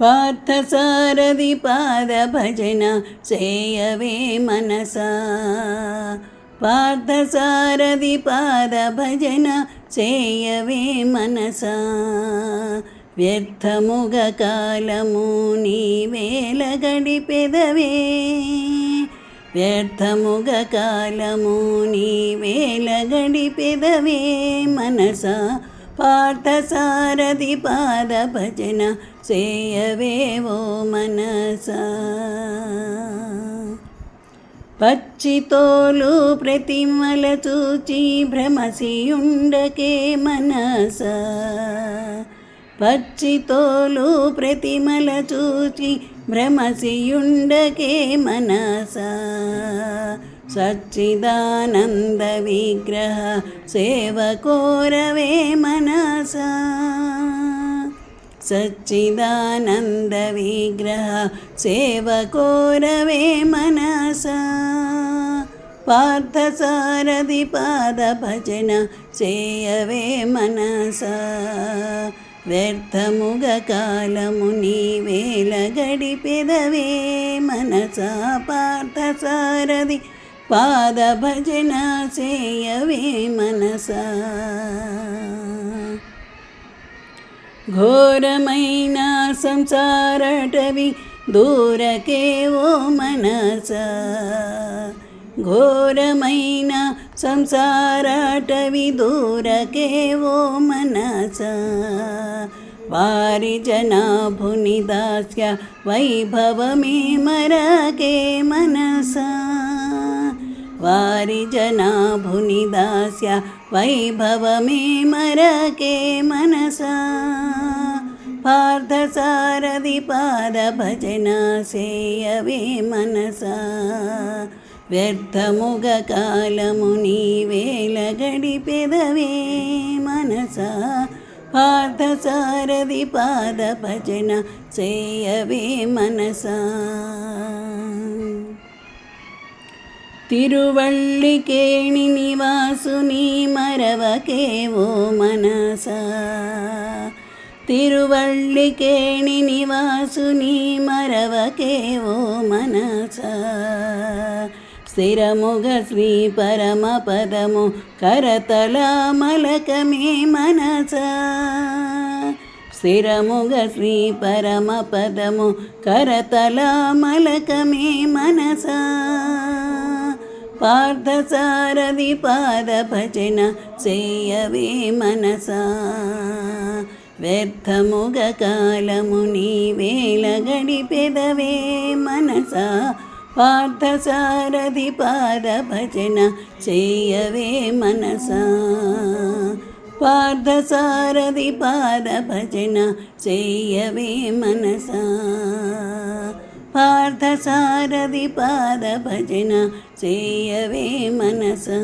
పార్థసారథి పాద భజన చేయవే మనసా. పార్థసారథి పాద భజన చేయవే మనసా. వ్యర్థముగ కాలము నీ వేల గడిపెదవే వ్యర్థముగ కాలము నీ వేల గడిపెదవే మనసా పార్థసారథి పాద భజన చేయవేవో మనస. పచ్చితోలు ప్రతిమల చూచి భ్రమసియుండకే మనస. పచ్చితోలు ప్రతిమల చూచి భ్రమసియుండకే మనసా. సచ్చిదానంద విగ్రహ సేవ కోరవే మనస సచ్చిదానంద విగ్రహ సేవ కోరవే మనస పార్థసారథి పాద భజన చేయవే మనస వ్యర్థముగ కాలము నీ వేల గడిపెదవే మనస పార్థసారథి పాద భజన చేయవే మనసా. ఘోరమైన సంసారటవి దూరకే ఓ మనస. ఘోరమైన సంసారటవి దూరకే ఓ మనస. వారి జనాభుని దాస్య వైభవమే మరకే మనసా. వారి జనాభుని దాస్య వైభవమే మరకే మనసా. పార్థసారథి పాద భజన సేయవే మనసా. వ్యర్థముగ కాలము నీ వేల గడిపెదవే మనసా. పార్థసారథి పాద భజన చేయవే మనసా. తిరువళ్ళికేణి నివాసుని మరవకే ఓ మనస. తిరువళ్ళికేణి నివాసుని మరవకే ఓ మనస. స్థిరముగ శ్రీ పరమ పదము కరతల మలకమే మనస. స్థిరముగ శ్రీ పరమ పదము కరతల మలకమే మనసా. పార్థసారథి పాద భజన చేయవే మనసా. వ్యర్థముగ కాలము నీ వేల గడిపెదవే మనసా. పార్థసారథి పాద భజన చేయవే మనసా. పార్థసారథి పాద భజన చేయవే మనసా. పార్థసారథి పాద భజన చేయవే మనసా.